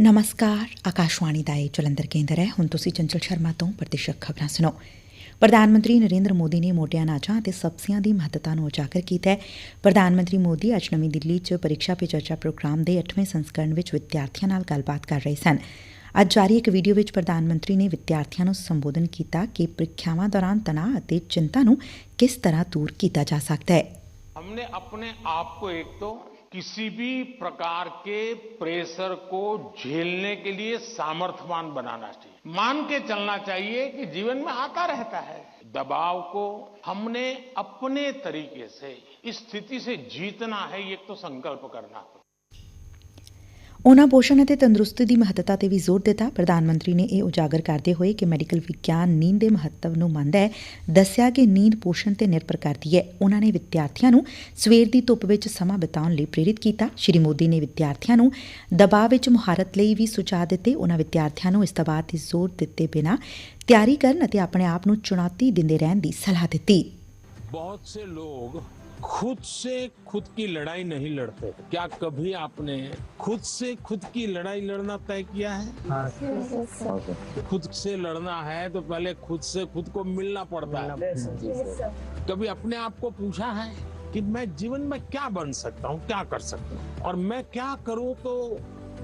ਨਮਸਕਾਰ ਆਕਾਸ਼ਵਾਣੀ ਦਾ ਇਹ ਜਲੰਧਰ ਕੇਂਦਰ ਹੈ ਹੁਣ ਤੁਸੀਂ ਚੰਚਲ ਸ਼ਰਮਾ ਤੋਂ ਪ੍ਰਤੀਸ਼ਤ ਖਬਰਾਂ ਸੁਣੋ ਪ੍ਰਧਾਨ ਮੰਤਰੀ ਨਰਿੰਦਰ ਮੋਦੀ ਨੇ ਮੋਟੇ ਅਨਾਜਾਂ ਅਤੇ ਸਬਜ਼ੀਆਂ ਦੀ ਮਹੱਤਤਾ ਨੂੰ ਉਜਾਗਰ ਕੀਤਾ ਹੈ ਪ੍ਰਧਾਨ ਮੰਤਰੀ ਮੋਦੀ ਅੱਜ ਨਵੀਂ ਦਿੱਲੀ 'ਚ ਪਰੀਖਾ ਪੇ ਚਰਚਾ ਪ੍ਰੋਗਰਾਮ ਦੇ 8ਵੇਂ ਸੰਸਕਰਣ ਵਿੱਚ ਵਿਦਿਆਰਥੀਆਂ ਨਾਲ ਗੱਲਬਾਤ ਕਰ ਰਹੇ ਸਨ ਅੱਜ ਜਾਰੀ ਇੱਕ ਵੀਡੀਓ ਵਿੱਚ ਪ੍ਰਧਾਨ ਮੰਤਰੀ ਨੇ ਵਿਦਿਆਰਥੀਆਂ ਨੂੰ ਸੰਬੋਧਨ ਕੀਤਾ ਕਿ ਪ੍ਰੀਖਿਆਵਾਂ ਦੌਰਾਨ ਤਣਾਅ ਅਤੇ ਚਿੰਤਾ ਨੂੰ ਕਿਸ ਤਰ੍ਹਾਂ ਦੂਰ ਕੀਤਾ ਜਾ ਸਕਦਾ ਹੈ हमने अपने आप को एक तो किसी भी प्रकार के प्रेशर को झेलने के लिए सामर्थ्यवान बनाना चाहिए। मान के चलना चाहिए कि जीवन में आता रहता है। दबाव को हमने अपने तरीके से, इस स्थिति से जीतना है, ये तो संकल्प करना। होगा ਉਨੂਾ ਪੋਸ਼ਣ ਅਤੇ ਤੰਦਰੁਸਤੀ ਦੀ ਮਹੱਤਤਾ ਤੇ ਵੀ ਜ਼ੋਰ ਦਿੱਤਾ। ਪ੍ਰਧਾਨ ਮੰਤਰੀ ਨੇ ਇਹ ਉਜਾਗਰ ਕਰਦੇ ਹੋਏ ਕਿ ਮੈਡੀਕਲ ਵਿਗਿਆਨ ਨੀਂਦ ਦੇ ਮਹੱਤਵ ਨੂੰ ਮੰਨਦਾ ਹੈ। ਦੱਸਿਆ ਕਿ ਨੀਂਦ ਪੋਸ਼ਣ ਤੇ ਨਿਰਭਰ ਕਰਦੀ ਹੈ। ਉਨੂਾ ਨੇ ਵਿਦਿਆਰਥੀਆਂ ਨੂੰ ਸਵੇਰ ਦੀ ਧੁੱਪ ਵਿੱਚ ਸਮਾਂ ਬਿਤਾਉਣ ਲਈ ਪ੍ਰੇਰਿਤ ਕੀਤਾ। ਸ਼੍ਰੀ ਮੋਦੀ ਨੇ ਵਿਦਿਆਰਥੀਆਂ ਨੂੰ ਦਬਾਅ ਵਿੱਚ ਮੁਹਾਰਤ ਲਈ ਵੀ ਸੁਝਾਅ ਦਿੱਤੇ। ਉਨੂਾ ਵਿਦਿਆਰਥੀਆਂ ਨੂੰ ਇਸ ਦਬਾਅ ਤੇ ਜ਼ੋਰ ਦਿੱਤੇ ਬਿਨਾਂ ਤਿਆਰੀ ਕਰਨ ਅਤੇ ਆਪਣੇ ਆਪ ਨੂੰ ਚੁਣੌਤੀ ਦਿੰਦੇ ਰਹਿਣ ਦੀ ਸਲਾਹ ਦਿੱਤੀ। ਬਹੁਤ ਸੇ ਲੋਕ खुद से खुद की लड़ाई नहीं लड़ते। क्या कभी आपने खुद से खुद की लड़ाई लड़ना तय किया है? खुद से लड़ना है तो पहले खुद से खुद को मिलना पड़ता है। कभी अपने आप को पूछा है कि मैं जीवन में क्या बन सकता हूँ क्या कर सकता हूँ? और मैं क्या करूँ तो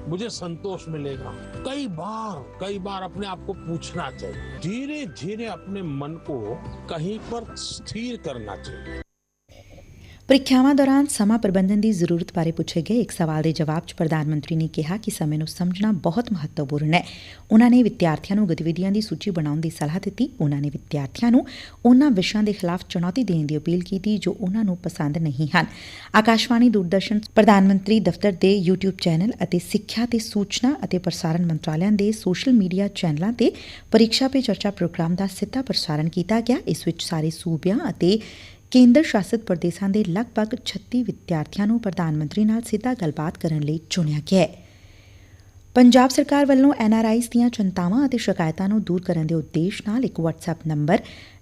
मुझे संतोष मिलेगा? कई बार कई बार अपने आप को पूछना चाहिए। धीरे धीरे अपने मन को कहीं पर स्थिर करना चाहिए। ਪ੍ਰੀਖਿਆਵਾਂ ਦੌਰਾਨ ਸਮਾਂ ਪ੍ਰਬੰਧਨ ਦੀ ਜ਼ਰੂਰਤ ਬਾਰੇ ਪੁੱਛੇ ਗਏ ਇੱਕ ਸਵਾਲ ਦੇ ਜਵਾਬ 'ਚ ਪ੍ਰਧਾਨ ਮੰਤਰੀ ਨੇ ਕਿਹਾ ਕਿ ਸਮੇਂ ਨੂੰ ਸਮਝਣਾ ਬਹੁਤ ਮਹੱਤਵਪੂਰਨ ਹੈ। ਉਨ੍ਹਾਂ ਨੇ ਵਿਦਿਆਰਥੀਆਂ ਨੂੰ ਗਤੀਵਿਧੀਆਂ ਦੀ ਸੂਚੀ ਬਣਾਉਣ ਦੀ ਸਲਾਹ ਦਿੱਤੀ। ਉਨ੍ਹਾਂ ਨੇ ਵਿਦਿਆਰਥੀਆਂ ਨੂੰ ਉਨ੍ਹਾਂ ਵਿਸ਼ਿਆਂ ਦੇ ਖਿਲਾਫ ਚੁਣੌਤੀ ਦੇਣ ਦੀ ਅਪੀਲ ਕੀਤੀ ਜੋ ਉਨ੍ਹਾਂ ਨੂੰ ਪਸੰਦ ਨਹੀਂ ਹਨ। ਆਕਾਸ਼ਵਾਣੀ ਦੂਰਦਰਸ਼ਨ ਪ੍ਰਧਾਨ ਮੰਤਰੀ ਦਫ਼ਤਰ ਦੇ YouTube ਚੈਨਲ ਅਤੇ ਸਿੱਖਿਆ ਤੇ ਸੂਚਨਾ ਅਤੇ ਪ੍ਰਸਾਰਣ ਮੰਤਰਾਲਿਆਂ ਦੇ ਸੋਸ਼ਲ ਮੀਡੀਆ ਚੈਨਲਾਂ ਤੇ ਪਰੀਖਿਆ ਪੇ ਚਰਚਾ ਪ੍ਰੋਗਰਾਮ ਦਾ ਸਿੱਧਾ ਪ੍ਰਸਾਰਣ ਕੀਤਾ ਗਿਆ। ਇਸ ਵਿੱਚ ਸਾਰੇ ਸੂਬਿਆਂ ਅਤੇ ਕੇਂਦਰ ਸ਼ਾਸਿਤ ਪ੍ਰਦੇਸ਼ਾਂ ਦੇ ਲਗਭਗ 36 ਵਿਦਿਆਰਥੀਆਂ ਨੂੰ ਪ੍ਰਧਾਨ ਮੰਤਰੀ ਨਾਲ ਸਿੱਧਾ ਗੱਲਬਾਤ ਕਰਨ ਲਈ ਚੁਣਿਆ ਗਿਆ ਹੈ। ਪੰਜਾਬ ਸਰਕਾਰ ਵੱਲੋਂ ਐਨਆਰਆਈਜ਼ ਦੀਆਂ ਚਿੰਤਾਵਾਂ ਅਤੇ ਸ਼ਿਕਾਇਤਾਂ ਨੂੰ ਦੂਰ ਕਰਨ ਦੇ ਉਦੇਸ਼ ਨਾਲ ਇੱਕ WhatsApp ਨੰਬਰ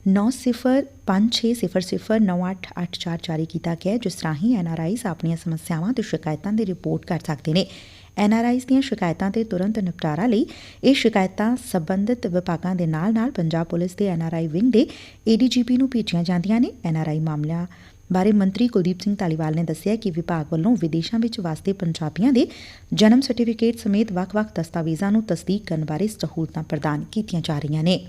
9056009884 ਜਾਰੀ ਕੀਤਾ ਗਿਆ ਜਿਸ ਰਾਹੀਂ ਐਨਆਰਆਈਜ਼ ਆਪਣੀਆਂ ਸਮੱਸਿਆਵਾਂ ਤੇ ਸ਼ਿਕਾਇਤਾਂ ਦੀ ਰਿਪੋਰਟ ਕਰ ਸਕਦੇ ਨੇ। ਐਨ ਆਰ ਐਨਆਰਆਈਜ਼ ਦੀਆਂ ਸ਼ਿਕਾਇਤਾਂ ਤੇ ਤੁਰੰਤ ਨਿਪਟਾਰਾ ਲਈ ਇਹ ਸ਼ਿਕਾਇਤਾਂ ਸਬੰਧਤ ਵਿਭਾਗਾਂ ਦੇ ਨਾਲ-ਨਾਲ ਪੰਜਾਬ ਪੁਲਿਸ ਦੇ ਐਨ ਆਰ ਆਈ ਵਿੰਗ ਦੇ ਏਡੀਜੀਪੀ ਨੂੰ ਭੇਜੀਆਂ ਜਾਂਦੀਆਂ ਨੇ ਐਨ ਆਰ ਆਈ ਮਾਮਲਿਆਂ ਬਾਰੇ ਮੰਤਰੀ ਕੁਲਦੀਪ ਸਿੰਘ ਧਾਲੀਵਾਲ ਨੇ ਦੱਸਿਆ ਕਿ ਵਿਭਾਗ ਵੱਲੋਂ ਵਿਦੇਸ਼ਾਂ ਵਿੱਚ ਵਸਦੇ ਪੰਜਾਬੀਆਂ ਦੇ ਜਨਮ ਸਰਟੀਫਿਕੇਟ ਸਮੇਤ ਵੱਖ-ਵੱਖ ਦਸਤਾਵੇਜ਼ਾਂ ਨੂੰ ਤਸਦੀਕ ਕਰਨ ਬਾਰੇ ਸਹੂਲਤਾਂ ਪ੍ਰਦਾਨ ਕੀਤੀਆਂ ਜਾ ਰਹੀਆਂ ਨੇ।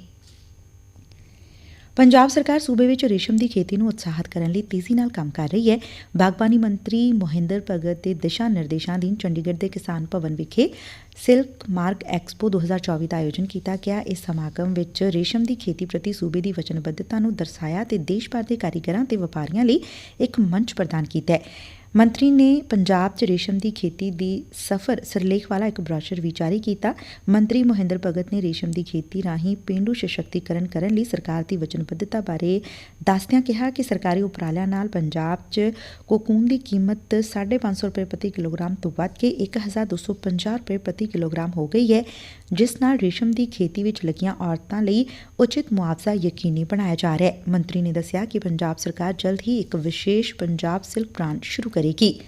ਪੰਜਾਬ ਸਰਕਾਰ ਸੂਬੇ ਵਿੱਚ ਰੇਸ਼ਮ ਦੀ ਖੇਤੀ ਨੂੰ ਉਤਸ਼ਾਹਿਤ ਕਰਨ ਲਈ ਤੇਜ਼ੀ ਨਾਲ ਕੰਮ ਕਰ ਰਹੀ ਹੈ। ਬਾਗਬਾਨੀ ਮੰਤਰੀ ਮੋਹਿੰਦਰ ਭਗਤ ਦੇ ਦਿਸ਼ਾ ਨਿਰਦੇਸ਼ਾਂ ਅਧੀਨ ਚੰਡੀਗੜ੍ਹ ਦੇ ਕਿਸਾਨ ਭਵਨ ਵਿਖੇ ਸਿਲਕ ਮਾਰਕ ਐਕਸਪੋ 2024 ਦਾ ਆਯੋਜਨ ਕੀਤਾ ਗਿਆ। ਇਸ ਸਮਾਗਮ ਵਿੱਚ ਰੇਸ਼ਮ ਦੀ ਖੇਤੀ ਪ੍ਰਤੀ ਸੂਬੇ ਦੀ ਵਚਨਬੱਧਤਾ ਨੂੰ ਦਰਸਾਇਆ ਤੇ ਦੇਸ਼ ਭਰ ਦੇ ਕਾਰੀਗਰਾਂ ਤੇ ਵਪਾਰੀਆਂ ਲਈ ਇੱਕ ਮੰਚ ਪ੍ਰਦਾਨ ਕੀਤਾ ਹੈ। ਮੰਤਰੀ ਨੇ ਪੰਜਾਬ 'ਚ ਰੇਸ਼ਮ ਦੀ ਖੇਤੀ ਦੀ ਸਫਰ ਸਿਰਲੇਖ ਵਾਲਾ ਇੱਕ ਬ੍ਰੋਸ਼ਰ ਵੀ ਜਾਰੀ ਕੀਤਾ। ਮੰਤਰੀ ਮੋਹਿੰਦਰ ਭਗਤ ਨੇ ਰੇਸ਼ਮ ਦੀ ਖੇਤੀ ਰਾਹੀਂ ਪੇਂਡੂ ਸਸ਼ਕਤੀਕਰਨ ਕਰਨ ਲਈ ਸਰਕਾਰ ਦੀ ਵਚਨਬੱਧਤਾ ਬਾਰੇ ਦੱਸਦਿਆਂ ਕਿਹਾ ਕਿ ਸਰਕਾਰੀ ਉਪਰਾਲਿਆਂ ਨਾਲ ਪੰਜਾਬ 'ਚ ਕੋਕੂਨ ਦੀ ਕੀਮਤ 550 ਰੁਪਏ ਪ੍ਰਤੀ ਕਿਲੋਗ੍ਰਾਮ ਤੋਂ ਵੱਧ ਕੇ 1250 ਰੁਪਏ ਪ੍ਰਤੀ ਕਿਲੋਗ੍ਰਾਮ ਹੋ ਗਈ ਹੈ, ਜਿਸ ਨਾਲ ਰੇਸ਼ਮ ਦੀ ਖੇਤੀ ਵਿੱਚ ਲੱਗੀਆਂ ਔਰਤਾਂ ਲਈ ਉਚਿਤ ਮੁਆਵਜ਼ਾ ਯਕੀਨੀ ਬਣਾਇਆ ਜਾ ਰਿਹਾ ਹੈ। ਮੰਤਰੀ ਨੇ ਦੱਸਿਆ ਕਿ ਪੰਜਾਬ ਸਰਕਾਰ ਜਲਦ ਹੀ ਇੱਕ ਵਿਸ਼ੇਸ਼ ਪੰਜਾਬ ਸਿਲਕ ਬ੍ਰਾਂਡ ਸ਼ੁਰੂ ਕਰੇ ਕਰੇਗੀ।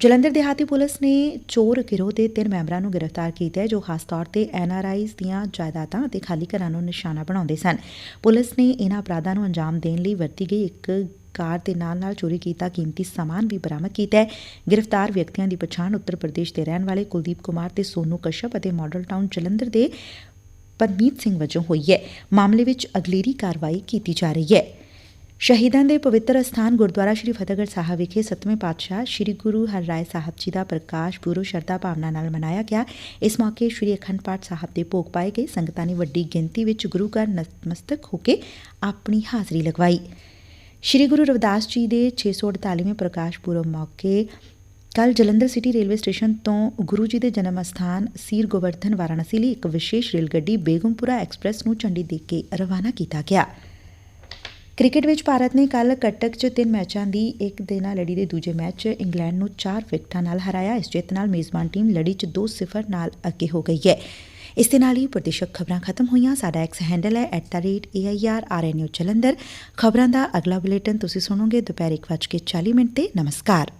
ਜਲੰਧਰ ਦਿਹਾਤੀ ਪੁਲਿਸ ਨੇ ਚੋਰ ਗਿਰੋਹ ਦੇ ਤਿੰਨ ਮੈਂਬਰਾਂ ਨੂੰ ਗ੍ਰਿਫਤਾਰ ਕੀਤਾ ਹੈ, ਜੋ ਖਾਸ ਤੌਰ ਤੇ ਐਨ ਆਰ ਐਨਆਰਆਈਜ਼ ਦੀਆਂ ਜਾਇਦਾਦਾਂ ਅਤੇ ਖਾਲੀ ਘਰਾਂ ਨੂੰ ਨਿਸ਼ਾਨਾ ਬਣਾਉਂਦੇ ਸਨ। ਪੁਲਿਸ ਨੇ ਇਹਨਾਂ ਅਪਰਾਧਾਂ ਨੂੰ ਅੰਜਾਮ ਦੇਣ ਲਈ ਵਰਤੀ ਗਈ ਇੱਕ ਕਾਰ ਦੇ ਨਾਲ ਨਾਲ ਚੋਰੀ ਕੀਤਾ ਕੀਮਤੀ ਸਮਾਨ ਵੀ ਬਰਾਮਦ ਕੀਤਾ ਹੈ। ਗ੍ਰਿਫਤਾਰ ਵਿਅਕਤੀਆਂ ਦੀ ਪਛਾਣ ਉੱਤਰ ਪ੍ਰਦੇਸ਼ ਦੇ ਰਹਿਣ ਵਾਲੇ ਕੁਲਦੀਪ ਕੁਮਾਰ ਤੇ ਸੋਨੂ ਕਸ਼ਪ ਅਤੇ ਮਾਡਲ ਟਾਊਨ ਜਲੰਧਰ ਦੇ ਪਰਮੀਤ ਸਿੰਘ ਵਜੋਂ ਹੋਈ ਹੈ। ਮਾਮਲੇ ਵਿੱਚ ਅਗਲੇਰੀ ਕਾਰਵਾਈ ਕੀਤੀ ਜਾ ਰਹੀ ਹੈ। ਸ਼ਹੀਦਾਂ ਦੇ ਪਵਿੱਤਰ ਅਸਥਾਨ ਗੁਰਦੁਆਰਾ ਸ੍ਰੀ ਫਤਿਹਗੜ੍ਹ ਸਾਹਿਬ ਵਿਖੇ ਸਤਵੇਂ ਪਾਤਸ਼ਾਹ ਸ੍ਰੀ ਗੁਰੂ ਹਰਰਾਏ ਸਾਹਿਬ ਜੀ ਦਾ ਪ੍ਰਕਾਸ਼ ਪੁਰਬ ਸ਼ਰਧਾ ਭਾਵਨਾ ਨਾਲ ਮਨਾਇਆ ਗਿਆ। ਇਸ ਮੌਕੇ ਸ੍ਰੀ ਅਖੰਡ ਪਾਠ ਸਾਹਿਬ ਦੇ ਭੋਗ ਪਾਏ ਗਏ। ਸੰਗਤਾਂ ਨੇ ਵੱਡੀ ਗਿਣਤੀ ਵਿੱਚ ਗੁਰੂ ਘਰ ਨਤਮਸਤਕ ਹੋ ਕੇ ਆਪਣੀ ਹਾਜ਼ਰੀ ਲਗਵਾਈ। ਸ੍ਰੀ ਗੁਰੂ ਰਵਿਦਾਸ ਜੀ ਦੇ 648ਵੇਂ ਪ੍ਰਕਾਸ਼ ਪੁਰਬ ਮੌਕੇ ਕੱਲ ਜਲੰਧਰ ਸਿਟੀ ਰੇਲਵੇ ਸਟੇਸ਼ਨ ਤੋਂ ਗੁਰੂ ਜੀ ਦੇ ਜਨਮ ਅਸਥਾਨ ਸੀਰ ਗੋਵਰਧਨ ਵਾਰਾਣਸੀ ਲਈ ਇੱਕ ਵਿਸ਼ੇਸ਼ ਰੇਲ ਗੱਡੀ ਬੇਗਮਪੁਰਾ ਐਕਸਪ੍ਰੈਸ ਨੂੰ ਝੰਡੀ ਦੇ ਕੇ ਰਵਾਨਾ ਕੀਤਾ ਗਿਆ। ਕ੍ਰਿਕਟ ਵਿੱਚ ਭਾਰਤ ਨੇ ਕੱਲ ਕਟਕ 'ਚ ਤਿੰਨ ਮੈਚਾਂ ਦੀ ਇੱਕ ਨਾਲ ਲੜੀ ਦੇ ਦੂਜੇ ਮੈਚ 'ਚ ਇੰਗਲੈਂਡ ਨੂੰ 4 ਵਿਕਟਾਂ ਨਾਲ ਹਰਾਇਆ। ਇਸ ਜਿੱਤ ਨਾਲ ਮੇਜ਼ਬਾਨ ਟੀਮ ਲੜੀ 'ਚ 2-0 ਨਾਲ ਅੱਗੇ ਹੋ ਗਈ ਹੈ। ਇਸ ਦੇ ਨਾਲ ਹੀ ਪ੍ਰਤੀਸ਼ਤ ਖਬਰਾਂ ਖਤਮ ਹੋਈਆਂ। ਸਾਡਾ ਐਕਸ ਹੈਂਡਲ ਹੈ @airrnu ਜਲੰਧਰ। ਖਬਰਾਂ ਦਾ ਅਗਲਾ ਬੁਲੇਟਿਨ ਤੁਸੀਂ ਸੁਣੋਗੇ ਦੁਪਹਿਰ 1:40 ਮਿੰਟ ਤੇ। ਨਮਸਕਾਰ।